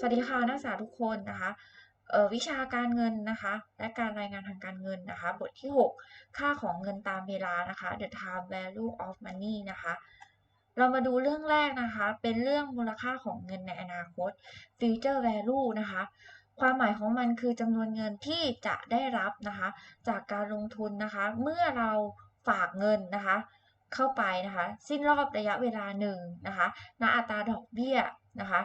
สวัสดีค่ะนักศึกษาทุกคนนะคะวิชาการเงินนะคะ และการรายงานทางการเงินนะคะ บทที่ 6 ค่าของเงินตามเวลานะคะ the time value of money นะคะ เรามาดูเรื่องแรกนะคะ เป็นเรื่องมูลค่าของเงินในอนาคต future value นะคะ ความหมายของมันคือจำนวนเงินที่จะได้รับนะคะ จากการลงทุนนะคะ เมื่อเราฝากเงินนะคะ เข้าไปนะคะ สิ้นรอบระยะเวลาหนึ่งนะคะณอัตราดอกเบี้ยนะคะ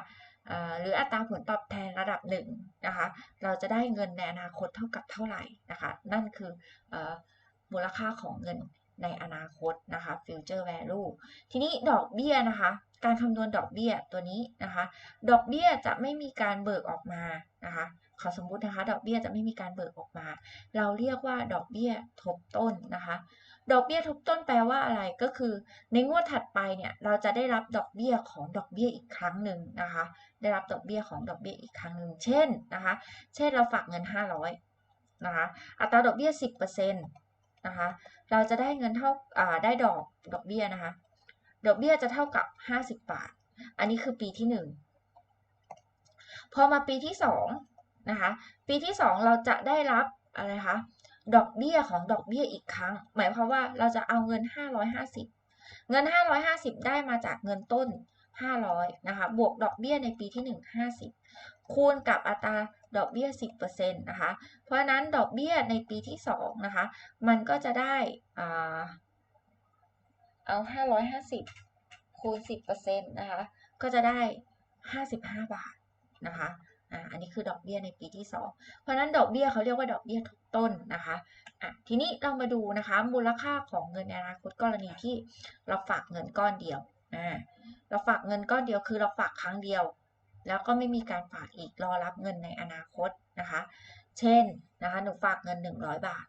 หรืออัตราผลตอบแทนระดับหนึ่งนะคะ เราจะได้เงินในอนาคตเท่ากับเท่าไหร่นะคะ นั่นคืออมูลค่าของเงินในอนาคตนะคะ future value ทีนี้ดอกเบี้ยนะคะ การคำนวณดอกเบี้ยตัวนี้นะคะ ดอกเบี้ยจะไม่มีการเบิกออกมานะคะ ขอสมมุตินะคะ ดอกเบี้ยจะไม่มีการเบิกออกมา เราเรียกว่าดอกเบี้ยทบต้นนะคะ ดอกเบี้ยทบต้นแปลว่าอะไรก็คือ ในงวดถัดไปเนี่ยเราจะได้รับดอกเบี้ยของดอกเบี้ยอีกครั้งหนึ่งนะคะ ได้รับดอกเบี้ยของดอกเบี้ยอีกครั้งหนึ่งเช่นนะคะ เช่นเราฝากเงิน 500นะคะอัตราดอกเบี้ย 10%นะคะเราจะได้เงินเท่าได้ดอกดอกเบี้ยนะคะดอกเบี้ยจะเท่ากับ 50 บาท อันนี้คือปีที่ 1 พอมาปีที่ 2 นะคะปีที่ 2 เราจะได้รับอะไรคะดอกเบี้ยของดอกเบี้ยอีกครั้ง หมายความว่าเราจะเอาเงิน 550 เงิน 550 ได้มาจากเงินต้น 500นะคะบวกดอกเบี้ยในปีที่ 1 50 คูณกับอัตราดอกเบี้ย 10%นะคะเพราะนั้นดอกเบี้ยในปีที่2นะคะมันก็จะได้เอา 550 คูณ 10%นะคะก็จะได้ 55 บาทนะคะ อ่าอันนี้คือดอกเบี้ยในปีที่ 2 เพราะนั้นดอกเบี้ยเขาเรียกว่าดอกเบี้ยทุกต้นนะคะอะทีนี้เรามาดูนะคะมูลค่าของเงินในอนาคตกรณีที่เราฝากเงินก้อนเดียวอ่าเราฝากเงินก้อนเดียวคือเราฝากครั้งเดียว แล้วก็ไม่มีการฝากอีกรอรับเงินในอนาคตนะคะ เช่นนะคะหนูฝากเงิน 100 บาท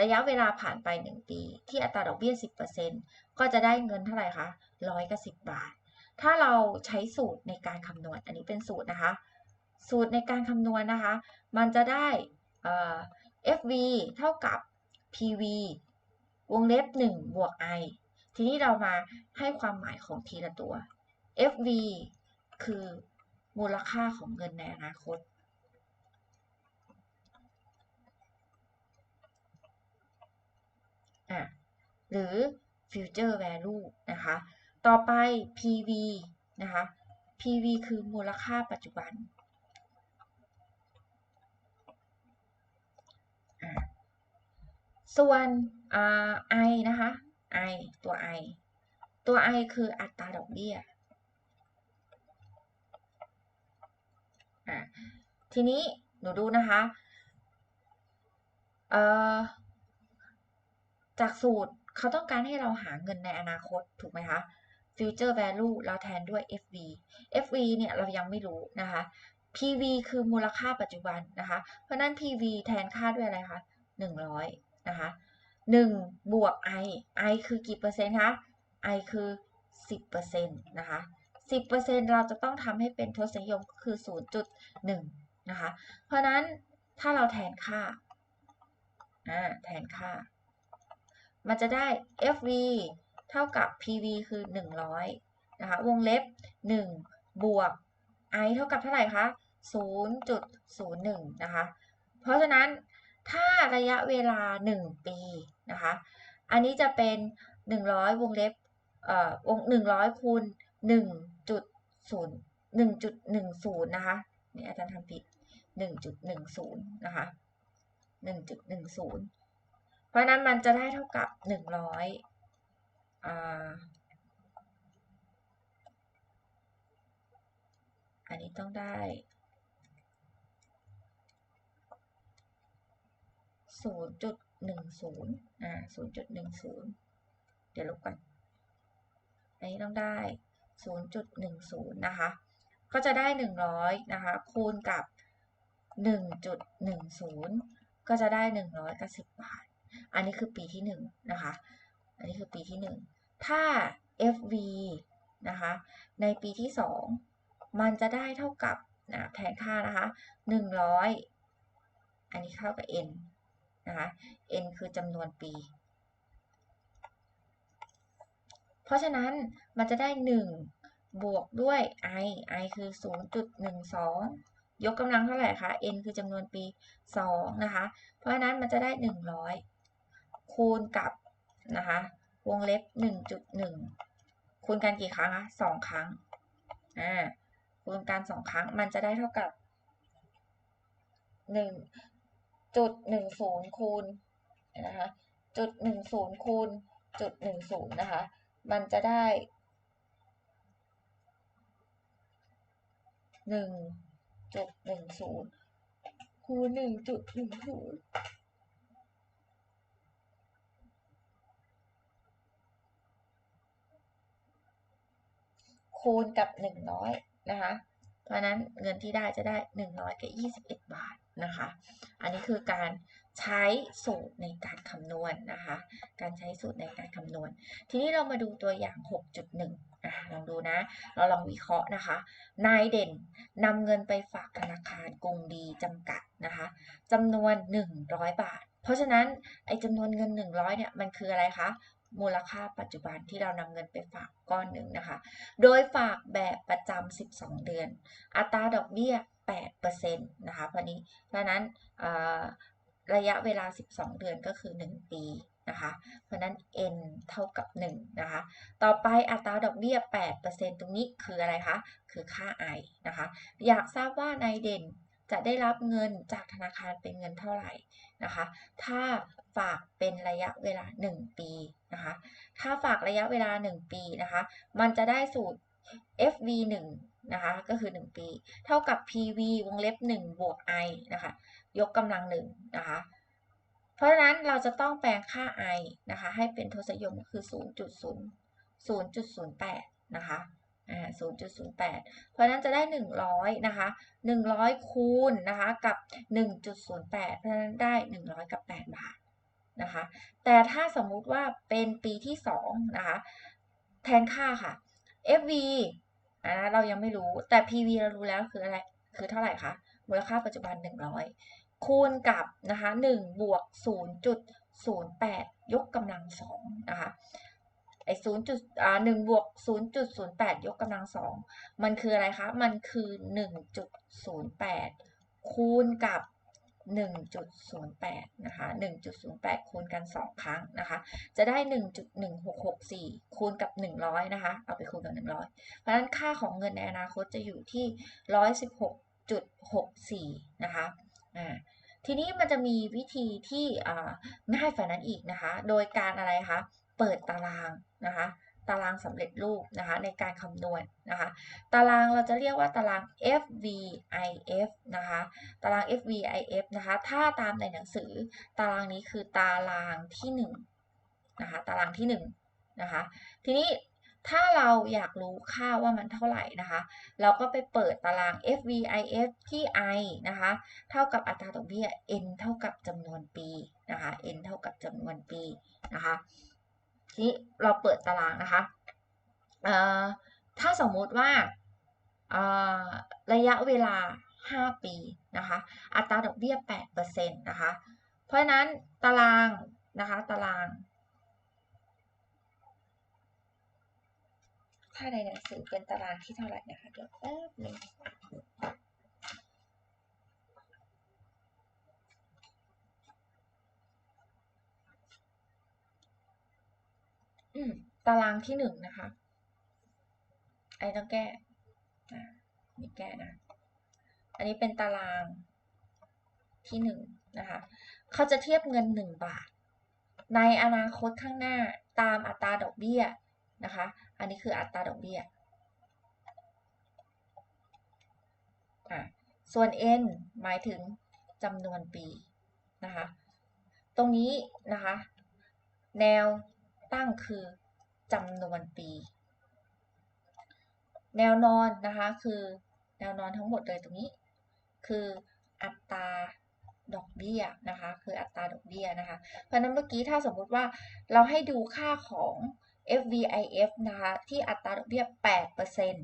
ระยะเวลาผ่านไป 1 ปี ที่อัตราดอกเบี้ย 10%ก็จะได้เงินเท่าไหร่คะร้อยกับสิบบาท ถ้าเราใช้สูตรในการคำนวณ อันนี้เป็นสูตรนะคะ สูตรในการคำนวณนะคะ มันจะได้ FV เท่ากับ PV วงเล็บ 1 บวก I ทีนี้เรามาให้ความหมายของทีละตัว FV คือมูลค่าของเงินในอนาคต่ะหรือ future value นะคะ ต่อไป PV นะคะ PV คือมูลค่าปัจจุบัน ส่วน I นะคะ I ตัว I ตัว I คืออัตราดอกเบี้ยทีนี้หนูดูนะคะจากสูตรเขาต้องการให้เราหาเงินในอนาคตถูกไหมคะ future value เราแทนด้วย FV FV เนี่ยเรายังไม่รู้นะคะ PV คือมูลค่าปัจจุบันนะคะ เพราะนั้น PV แทนค่าด้วยอะไรคะ100 นะคะ1บวก I I คือกี่เปอร์เซ็นต์คะ I คือ 10%นะคะ10%เราจะต้องทำให้เป็นทศนิยมคือ 0.1 นะคะ เพราะนั้นถ้าเราแทนค่าแทนค่า มันจะได้ FV เท่ากับ PV คือ 100 นะคะ วงเล็บ 1 บวก I เท่ากับเท่าไหร่คะ 0.01 นะคะ เพราะฉะนั้น ถ้าระยะเวลา 1 ปีนะคะ อันนี้จะเป็น 100 วงเล็บเอ่อวง100คูณ1.0 1.10 นะคะนี่อาจารย์ทำผิด 1.10 นะคะ 1.10 เพราะนั้นมันจะได้เท่ากับ 100อ่าอันนี้ต้องได้ ศูนย์จุดหนึ่งศูนย์อ่าศูนย์จุดเดี๋ยวลบกันอันนี้ต้องได้ศูนย์จุดหนึ่งศูนย์นะคะ ก็จะได้หนึ่งร้อยนะคะ คูณกับหนึ่งจุดหนึ่งศูนย์ก็จะได้หนึ่งร้อยกับสิบบาท อันนี้คือปีที่หนึ่งนะคะ อันนี้คือปีที่ 1 ถ้า FV นะคะ ในปีที่ 2 มันจะได้เท่ากับนะแทนค่านะคะ 100 อันนี้เท่ากับ n นะคะ n คือจำนวนปี เพราะฉะนั้นมันจะได้ 1 บวกด้วย i i คือ 0.12 ยกกำลังเท่าไหร่คะ n คือจำนวนปี 2 นะคะ เพราะฉะนั้นมันจะได้ 100 คูณกับนะคะ วงเล็บ 1.1 คูณกันกี่ครั้งคะ2ครั้ง อ่าคูณกัน2ครั้งมันจะได้เท่ากับ 1.10คูณนะคะจุด10คูณจุด10นะคะ มันจะได้หนึ่งจุดหนึ่งศูนย์คูณหนึ่งจุดหนึ่งศูนย์คูณกับหนึ่งร้อยนะคะ เพราะนั้นเงินที่ได้จะได้หนึ่งร้อยกับยี่สิบเอ็ดบาทนะคะ อันนี้คือการใช้สูตรในการคำนวณนนะคะ การใช้สูตรในการคำนวณ ทีนี้เรามาดูตัวอย่าง 6.1อะลองดูนะ เราลองวิเคราะห์นะคะ นายเด่นนำเงินไปฝากธนาคารกรุงดีจำกัดนะคะจำนวน 100 บาท เพราะฉะนั้นไอ้จำนวนเงิน 100เนี่ยมันคืออะไรคะ มูลค่าปัจจุบันที่เรานำเงินไปฝากก้อนหนึ่งนะคะ โดยฝากแบบประจำ 12 เดือน อัตราดอกเบี้ย 8%นะคะเพราะนี้เพราะนั้นระยะเวลา 12 เดือนก็คือ 1 ปีนะคะ เพราะนั้น n เท่ากับ 1 นะคะ ต่อไปอัตราดอกเบี้ย 8%ตรงนี้คืออะไรคะ คือค่า i นะคะ อยากทราบว่านายเด่น จะได้รับเงินจากธนาคารเป็นเงินเท่าไหร่นะคะ ถ้าฝากเป็นระยะเวลา 1 ปีนะคะ ถ้าฝากระยะเวลา 1 ปีนะคะ มันจะได้สูตร FV1 นะคะ ก็คือ 1 ปี เท่ากับ PV วงเล็บ 1 บวก i นะคะ ยกกำลังหนึ่งนะคะ เพราะฉะนั้นเราจะต้องแปลงค่า i นะคะ ให้เป็นทศนิยมคือ 0.0 0.08 นะคะ 0.08 เพราะนั้นจะได้ 100 นะคะ 100 คูณนะคะกับ 1.08 เพราะนั้นได้ 100 กับ 8 บาทนะคะ แต่ถ้าสมมุติว่าเป็นปีที่ 2 นะคะ แทนค่าค่ะ FV อ่าเรายังไม่รู้แต่ PV เรารู้แล้วคืออะไร คือเท่าไหร่คะ มูลค่าปัจจุบัน 100 คูณกับนะคะ 1 บวก 0.08 ยกกำลัง2นะคะ ไอ้0จุดอ่า1บวก0.08ยกกำลัง2มันคืออะไรคะ มันคือ1.08คูณกับ1.08 นะคะ 1.08 คูณกัน 2 ครั้งนะคะ จะได้ 1.1664 คูณกับ 100 นะคะ เอาไปคูณกับ 100 เพราะฉะนั้นค่าของเงินในอนาคตจะอยู่ที่ 116.64 นะคะ อ่า ทีนี้มันจะมีวิธีที่ง่ายฝ่านั้นอีกนะคะ โดยการอะไรคะ เปิดตารางนะคะตารางสำเร็จรูปนะคะในการคำนวณนะคะตารางเราจะเรียกว่าตาราง FVIF นะคะตาราง FVIF นะคะถ้าตามในหนังสือตารางนี้คือตารางที่1นะคะตารางที่1นะคะทีนี้ถ้าเราอยากรู้ค่าว่ามันเท่าไหร่นะคะ เราก็ไปเปิดตาราง FVIF ที่ i นะคะ เท่ากับอัตราดอกเบี้ย n เท่ากับจำนวนปีนะคะ n เท่ากับจำนวนปีนะคะ ทีนี้เราเปิดตารางนะคะถ้าสมมุติว่าระยะเวลา 5 ปีนะคะ อัตราดอกเบี้ย8%นะคะ เพราะฉะนั้นตารางนะคะ ตารางถ้าในหนังสือเป็นตารางที่เท่าไหร่นะคะ เดี๋ยวแป๊บนึงอืม ตารางที่หนึ่งนะคะไอ้ต้องแก้อ่านี่แก้นะ อันนี้เป็นตารางที่หนึ่งนะคะ เขาจะเทียบเงินหนึ่งบาท ในอนาคตข้างหน้าตามอัตราดอกเบี้ยนะคะ อันนี้คืออัตราดอกเบี้ยส่วน n หมายถึงจำนวนปีนะคะ ตรงนี้นะคะ แนวตั้งคือ จำนวนปี แนวนอนนะคะคือแนวนอนทั้งหมดเลยตรงนี้ คืออัตราดอกเบี้ยนะคะคืออัตราดอกเบี้ยนะคะ เพราะนั้นเมื่อกี้ถ้าสมมุติว่าเราให้ดูค่าของ FVIF นะคะที่อัตราดอกเบี้ย 8%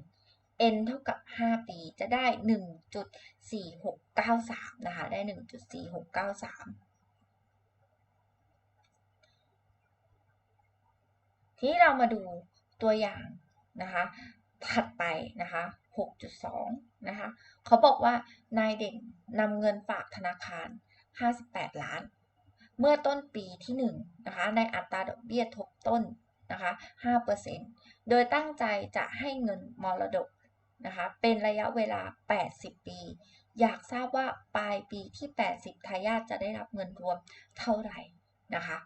n เท่ากับ 5 ปีจะได้ 1.4693 นะคะได้ 1.4693 ทีนี้เรามาดูตัวอย่างนะคะถัดไปนะคะ 6.2 นะคะ เขาบอกว่านายเด่นนำเงินฝากธนาคาร 58 ล้าน เมื่อต้นปีที่1นะคะ ในอัตราดอกเบี้ยทบต้นนะคะ 5%โดยตั้งใจจะให้เงินมรดกนะคะ เป็นระยะเวลา 80 ปี อยากทราบว่าปลายปีที่ 80 ทายาทจะได้รับเงินรวมเท่าไหร่นะคะ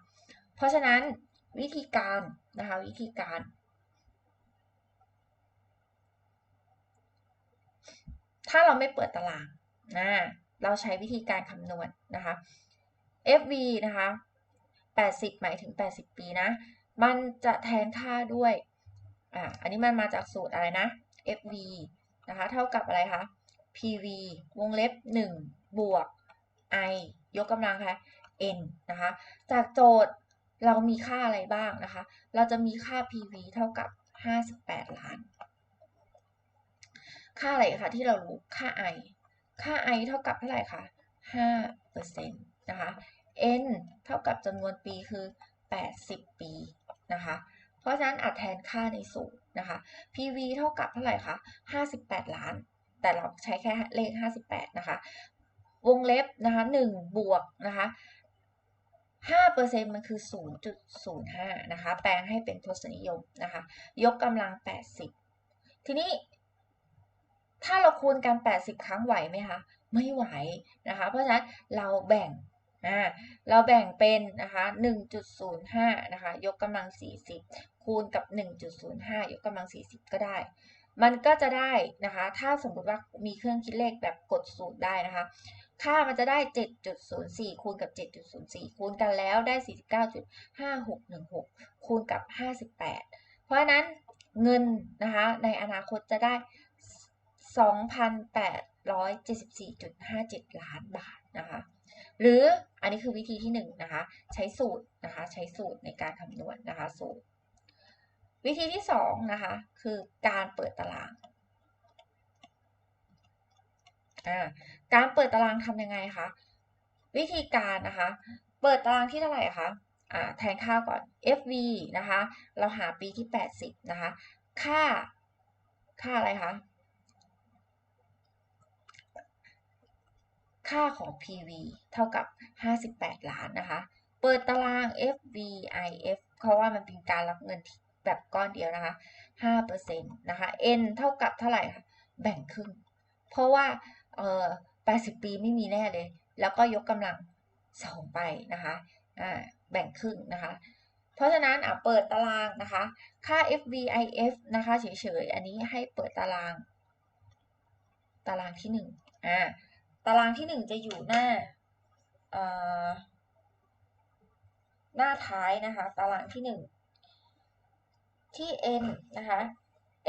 เพราะฉะนั้น วิธีการนะคะวิธีการ ถ้าเราไม่เปิดตารางนะเราใช้วิธีการคำนวณนะคะ FV นะคะ 80 หมายถึง 80 ปีนะ มันจะแทนค่าด้วย อ่า อันนี้มันมาจากสูตรอะไรนะ FV นะคะ เท่ากับอะไรคะ PV วงเล็บ 1 บวก I ยกกำลังค่ะ N นะคะ จากโจทย์ เรามีค่าอะไรบ้างนะคะ เราจะมีค่า PV เท่ากับ 58 ล้าน ค่าอะไรคะที่เรารู้ ค่า I ค่า I เท่ากับเท่าไหร่คะ5%นะคะ N เท่ากับจำนวนปีคือ 80 ปีนะคะ เพราะฉะนั้นอัดแทนค่าในสูตรนะคะ PV เท่ากับเท่าไหร่คะ58 ล้าน แต่เราใช้แค่เลข 58 นะคะ วงเล็บนะคะ1บวกนะคะ 5%มันคือ 0.05 นะคะ แปลงให้เป็นทศนิยมนะคะ ยกกำลัง 80 ทีนี้ ถ้าเราคูณกัน 80 ครั้งไหวไหมคะ ไม่ไหวนะคะ เพราะฉะนั้นเราแบ่งอ่าเราแบ่งเป็นนะคะ 1.05 นะคะ ยกกำลัง 40 คูณกับ 1.05 ยกกำลัง 40 ก็ได้ มันก็จะได้นะคะ ถ้าสมมติว่ามีเครื่องคิดเลขแบบกดสูตรได้นะคะ ค่ามันจะได้ 7.04 คูณกับ 7.04 คูณกันแล้วได้ 49.5616 คูณกับ 58 เพราะฉะนั้นเงินนะคะในอนาคตจะได้ 2,874.57 ล้านบาทนะคะหรืออันนี้คือวิธีที่1นนะคะใช้สูตรนะคะใช้สูตรในการคำนวณนนะคะสูตร วิธีที่2นะคะคือการเปิดตาราง การเปิดตารางทำยังไงคะ วิธีการนะคะ เปิดตารางที่เท่าไหร่คะแทนค่าก่อน FV นะคะ เราหาปีที่ 80 นะคะ ค่า ค่าอะไรคะ ค่าของ PV เท่ากับ 58 ล้านนะคะ เปิดตาราง FVIF เพราะว่ามันเป็นการรับเงินแบบก้อนเดียวนะคะ5%นะคะ N เท่ากับเท่าไหร่คะ แบ่งครึ่ง เพราะว่า เออ80 ปีไม่มีแน่เลย แล้วก็ยกกำลัง2ไปนะคะอ่าแบ่งครึ่งนะคะ เพราะฉะนั้นอะเปิดตารางนะคะ ค่า FVIF นะคะเฉยๆ อันนี้ให้เปิดตาราง ตารางที่1อ่าตารางที่ 1 จะอยู่หน้าเอ่อหน้าท้ายนะคะ ตารางที่ 1 ที่ n นะคะ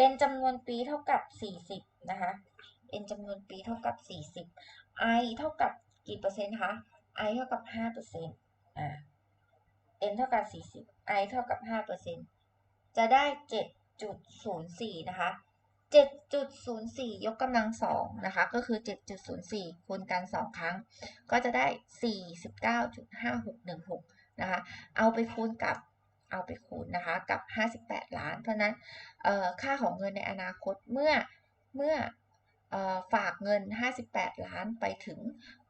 n จำนวนปีเท่ากับ 40 นะคะ n จำนวนปีเท่ากับ 40 i เท่ากับกี่เปอร์เซ็นต์คะ i เท่ากับ5เปอร์เซ็นต์อ่า n เท่ากับ 40 i เท่ากับ5เปอร์เซ็นต์จะได้ 7.04 นะคะ 7.04 ยกกำลัง2นะคะ ก็คือ 7.04 คูณกัน 2 ครั้ง ก็จะได้ 49.5616 นะคะ เอาไปคูณกับเอาไปคูณนะคะกับ 58 ล้าน เพราะนั้นค่าของเงินในอนาคตเมื่อเมื่อ ฝากเงิน 58 ล้านไปถึง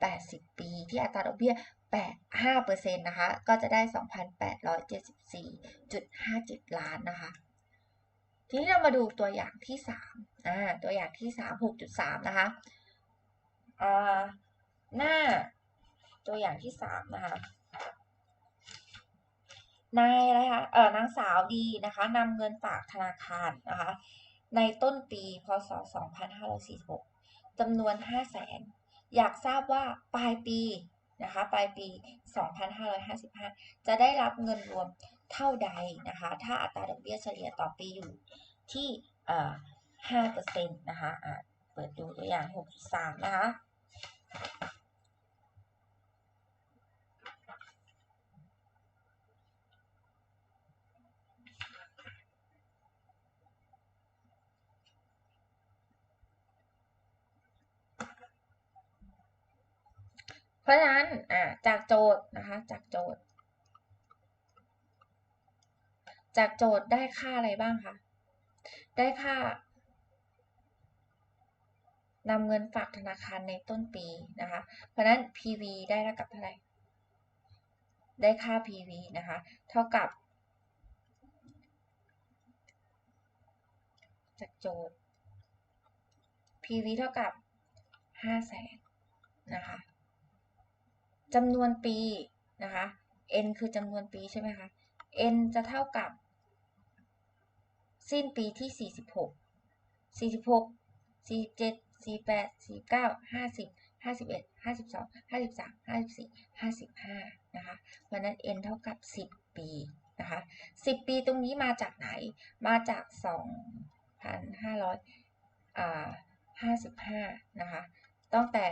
80 ปี ที่อัตราดอกเบี้ย 8 5%นะคะ ก็จะได้ 2,874.57 ล้านนะคะ ทีนี้เรามาดูตัวอย่างที่3อ่าตัวอย่างที่ 3 6.3 นะคะอ่าหน้าตัวอย่างที่ 3 นะคะนายอะไรคะเออนางสาวดีนะคะนำเงินฝากธนาคารนะคะ ในต้นปีพศ 2546จำนวน 5 0 0แสนอยากทราบว่าปลายปีนะคะปลายปี 2555 จะได้รับเงินรวมเท่าใดนะคะ ถ้าอัตราดอกเบี้ยเฉลี่ยต่อปีอยู่ที่5%นะคะะเปิดดูตัวอย่าง 6.3 นะคะ เพราะฉะนั้นจากโจทย์นะคะจากโจทย์ จากโจทย์ได้ค่าอะไรบ้างคะได้ค่านำเงินฝากธนาคารในต้นปีนะคะ เพราะนั้น PV ได้เท่ากับเท่าไหร่ ได้ค่า PV นะคะ เท่ากับ จากโจทย์ PV เท่ากับ5แสนนะคะ จำนวนปีนะคะ N คือจำนวนปีใช่ไหมคะ N จะเท่ากับ สิ้นปีที่ 46 46 47 48 49 50 51 52 53 54 55นะคะวันนั้น n เท่ากับ 10 ปีนะคะ10 ปีตรงนี้มาจากไหน มาจาก 2,500อ่า55นะคะตั้งแต่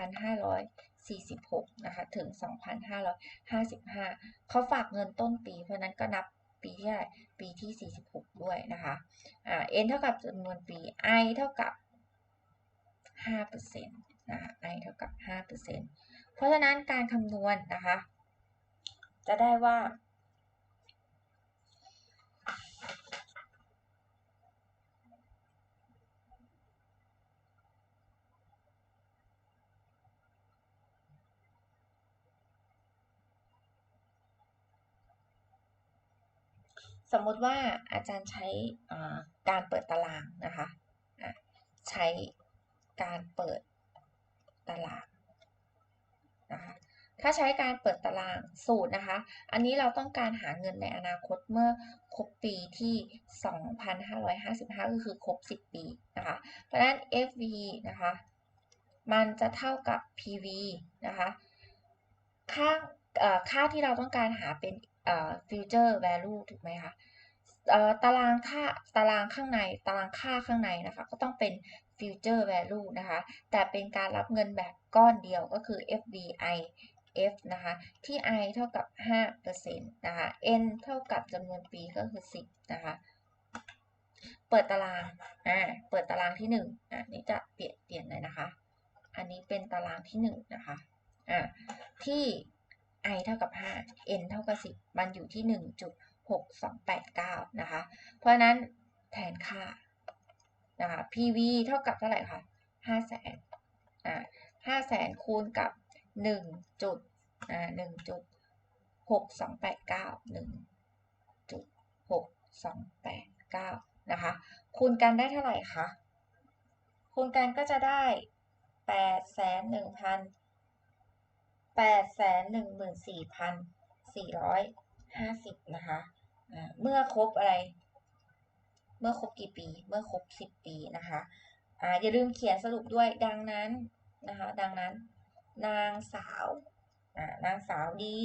2,500 2,546 นะคะ ถึง 2,555 เขาฝากเงินต้นปี เพราะนั้นก็นับปีที่อะไรปีที่ 46 ด้วยนะคะอ่า n เท่ากับจำนวนปี i เท่ากับ5%นะะ i เท่ากับ 5%เพราะฉะนั้นการคำนวณนะคะ จะได้ว่า สมมติว่าอาจารย์ใช้การเปิดตารางนะคะใช้การเปิดตารางนะคะถ้าใช้การเปิดตารางสูตรนะคะ อันนี้เราต้องการหาเงินในอนาคตเมื่อครบปีที่ 2,555 ก็คือครบ 10 ปีนะคะ เพราะฉะนั้น FV นะคะ มันจะเท่ากับ PV นะคะ ค่าค่าที่เราต้องการหาเป็น future value ถูกไหมคะตารางค่าตารางข้างใน ตารางค่าข้างในนะคะ ก็ต้องเป็น future value นะคะ แต่เป็นการรับเงินแบบก้อนเดียวก็คือ FDI F นะคะ ที่ I เท่ากับ 5%นะคะ N เท่ากับจำนวนปีก็คือ 10 นะคะ เปิดตาราง อ่า เปิดตารางที่1อ่านี่จะเปลี่ยนเปลี่ยนเลยนะคะ อันนี้เป็นตารางที่ 1 นะคะ อ่า ที่ i เท่ากับ 5 n เท่ากับ 10 มันอยู่ที่ 1.6289 นะคะ เพราะนั้นแทนค่านะคะ PV เท่ากับเท่าไหร่คะ5แสนอ่า5แสนคูณกับ 1 จุดอ่า1.6289 1.6289 นะคะ คูณกันได้เท่าไหร่คะ คูณกันก็จะได้ 8 1 0 0 0 แปดแสนหนึ่งหมื่นสี่พันสี่ร้อยห้าสิบนะคะ เมื่อครบอะไร เมื่อครบกี่ปี เมื่อครบสิบปีนะคะอ่าอย่าลืมเขียนสรุปด้วยดังนั้นนะคะ ดังนั้น นางสาวอ่านางสาวดี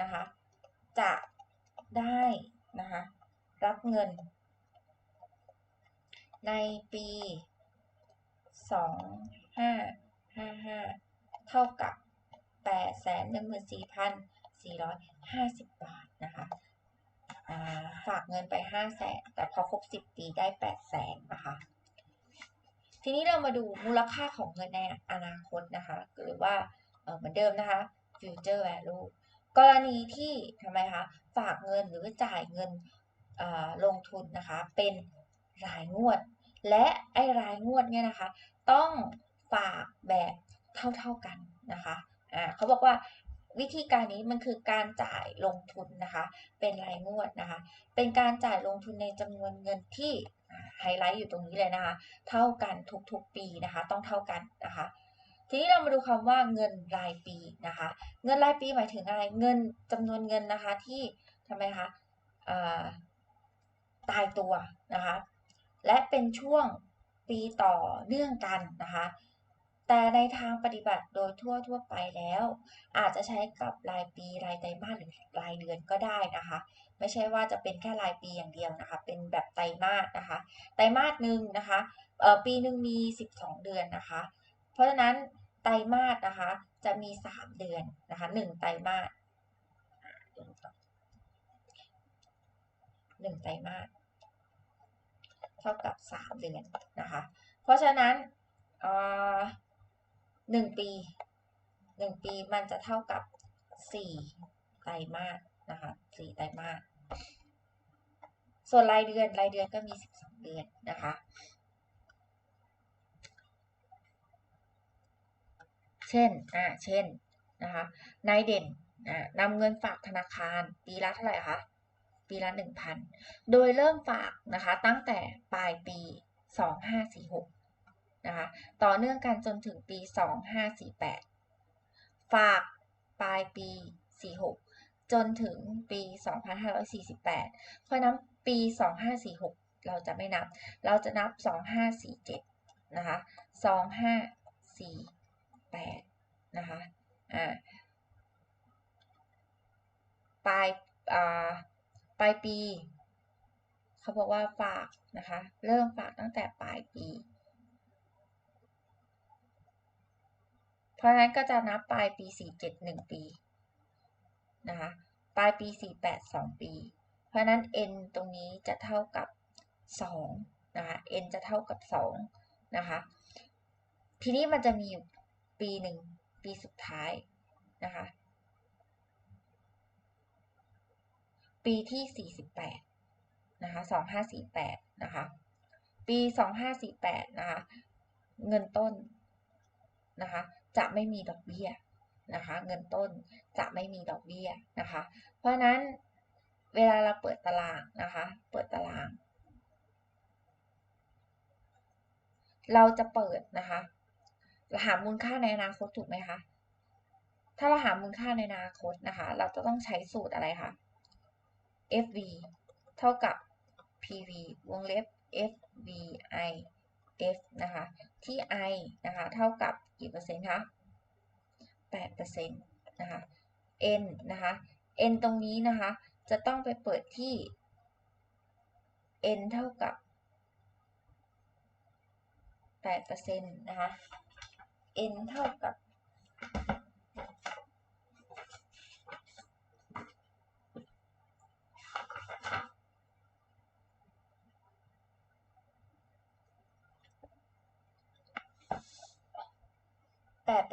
นะคะ จะได้นะคะ รับเงิน ในปีสองห้าห้าห้าเท่ากับ 814,450 บาทนะคะฝากเงินไป 5 0 0แสนแต่พอครบ 10 ปีได้ 8 0 0แสนนะคะ ทีนี้เรามาดูมูลค่าของเงินในอนาคตนะคะ หรือว่าเหมือนเดิมนะคะ future value กรณีที่ทำไมคะ ฝากเงินหรือจ่ายเงินลงทุนนะคะ เป็นรายงวด และไอ้รายงวดเนี่ยนะคะ ต้องฝากแบบเท่าๆกันนะคะ อ่าเขาบอกว่าวิธีการนี้มันคือการจ่ายลงทุนนะคะ เป็นรายงวดนะคะ เป็นการจ่ายลงทุนในจำนวนเงินที่ไฮไลท์อยู่ตรงนี้เลยนะคะ เท่ากันทุกๆปีนะคะ ต้องเท่ากันนะคะ ทีนี้เรามาดูคำว่าเงินรายปีนะคะ เงินรายปีหมายถึงอะไร เงินจำนวนเงินนะคะที่ทำไมคะตายตัวนะคะ และเป็นช่วงปีต่อเนื่องกันนะคะ แต่ในทางปฏิบัติโดยทั่วทั่วไปแล้ว อาจจะใช้กับรายปีรายไตรมาสหรือรายเดือนก็ได้นะคะ ไม่ใช่ว่าจะเป็นแค่รายปีอย่างเดียวนะคะ เป็นแบบไตรมาสนะคะ ไตรมาสหนึ่งนะคะปีหนึ่งมี 12 เดือนนะคะ เพราะฉะนั้นไตรมาสนะคะจะมี 3 เดือนนะคะ1ไตรมาสหนึ่งไตรมาสเท่ากับ 3 เดือนนะคะ เพราะฉะนั้น หนึ่งปีหนึ่งปีมันจะเท่ากับสี่ไตรมาสนะคะสี่ไตรมาสส่วนรายเดือนรายเดือนก็มีสิบสองเดือนนะคะเช่น อ่า เช่น นะคะ นายเด่น อ่านำเงินฝากธนาคาร ปีละเท่าไหร่คะ ปีละ1,000โดยเริ่มฝากนะคะ ตั้งแต่ปลายปี2546 นะคะต่อเนื่องกันจนถึงปี 2548 ฝากปลายปี 46 จนถึงปี 2548 เพราะนั้นปี 2546 เราจะไม่นับ เราจะนับ 2547 นะคะ 2548 นะคะ อ่า ปลาย อ่า ปลายปี เขาบอกว่าฝากนะคะ เริ่มฝากตั้งแต่ปลายปี เพ ราะฉะนั้นก็จะนับปลายปี 47 1 ปีนะคะปลายปี 48 2 ปี เพราะฉะนั้น n ตรงนี้จะเท่ากับ2นะคะ n จะเท่ากับ2นะคะทีนี้มันจะมีอยู่ปีหนึ่งปีสุดท้ายนะคะปีที่ 48นะคะ2548นะคะปี 2548นะคะเงินต้นนะคะ จะไม่มีดอกเบี้ยนะคะ เงินต้นจะไม่มีดอกเบี้ยนะคะ เพราะนั้นเวลาเราเปิดตารางนะคะ เปิดตาราง เราจะเปิดนะคะราหามูลค่าในอนาคตถูกไหมคะ ถ้าเราหามูลค่าในอนาคตนะคะ เราจะต้องใช้สูตรอะไรคะ FV เท่ากับ PV วงเล็บ FVI F นะคะ ที่ I นะคะเท่ากับกี่เปอร์เซ็นต์คะ8เปอร์เซ็นต์นะคะ N นะคะ N ตรงนี้นะคะจะต้องไปเปิดที่ N เท่ากับ8เปอร์เซ็นต์นะคะ N เท่ากับ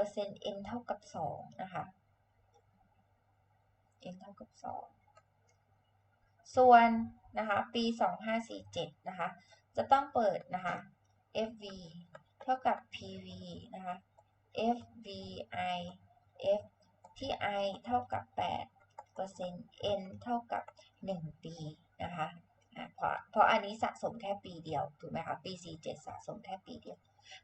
8% n เท่ากับ 2 นะคะ n เท่ากับ 2 ส่วนนะคะปี 2547 นะคะ จะต้องเปิดนะคะ fv เท่ากับ pv นะคะ fvi f ที่ i เท่ากับ 8% n เท่ากับ 1 ปีนะคะเพราะเพราะอันนี้สะสมแค่ปีเดียวถูกไหมคะปี 47 สะสมแค่ปีเดียว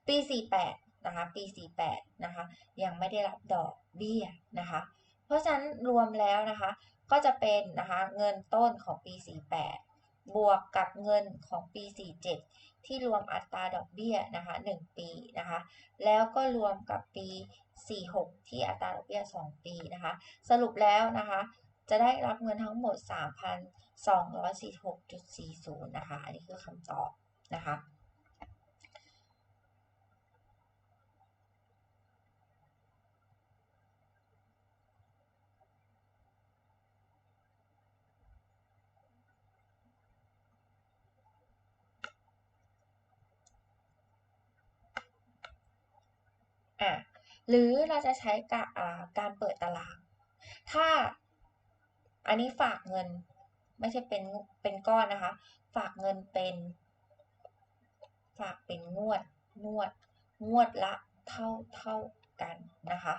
ปี 48 นะคะปี 48 นะคะ ยังไม่ได้รับดอกเบี้ยนะคะ เพราะฉะนั้นรวมแล้วนะคะ ก็จะเป็นนะคะเงินต้นของปี 48 บวกกับเงินของปี 47 ที่รวมอัตราดอกเบี้ยนะคะ1ปีนะคะ แล้วก็รวมกับปี 46 ที่อัตราดอกเบี้ย 2 ปีนะคะ สรุปแล้วนะคะจะได้รับเงินทั้งหมด 3,246.40 นะคะ อันนี้คือคำตอบนะคะอะ หรือเราจะใช้กะการเปิดตาราง ถ้าอันนี้ฝากเงินไม่ใช่เป็นเป็นก้อนนะคะ ฝากเงินเป็น ฝากเป็นงวดงวด งวดละเท่าเท่ากันนะคะ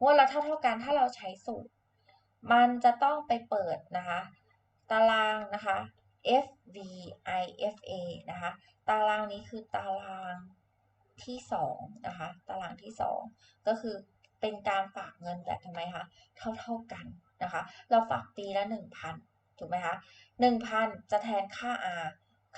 งวดละเท่าเท่ากันถ้าเราใช้สูตร มันจะต้องไปเปิดนะคะ ตารางนะคะ FVIFA นะคะ ตารางนี้คือตาราง ที่2นะคะตารางที่ 2 ก็คือเป็นการฝากเงินแบบทำไมคะเท่าเท่ากันนะคะเราฝากปีละ 1,000 ถูกไหมคะ1,000 จะแทนค่า R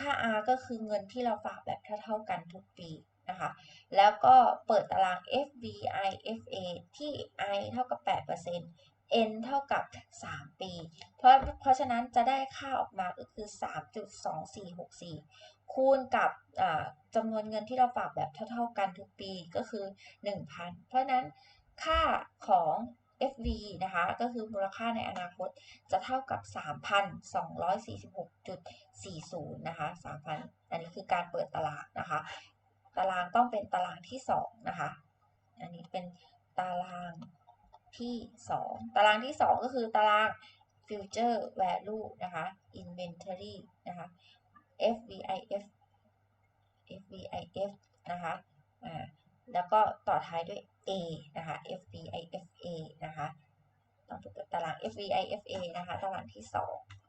ค่า R ก็คือเงินที่เราฝากแบบเท่าเท่ากันทุกปีนะคะแล้วก็เปิดตาราง FVIFA ที่ I เท่ากับ 8% N เท่ากับ 3 ปี เพราะเพราะฉะนั้นจะได้ค่าออกมาก็คือ 3.2464 คูณกับจำนวนเงินที่เราฝากแบบเท่าๆกันทุกปีก็คือ 1,000 เพราะนั้นค่าของ FV นะคะ ก็คือมูลค่าในอนาคตจะเท่ากับ 3,246.40 นะคะ 3,000 อันนี้คือการเปิดตารางนะคะ ตารางต้องเป็นตารางที่ 2 นะคะ อันนี้เป็นตารางที่ 2 ตารางที่ 2 ก็คือตาราง future value นะคะ inventory นะคะ FVIF FVIF นะคะอ่าแล้วก็ต่อท้ายด้วย A นะคะ FVIFA นะคะ ต้องเปิดตาราง FVIFA นะคะ ตารางที่ 2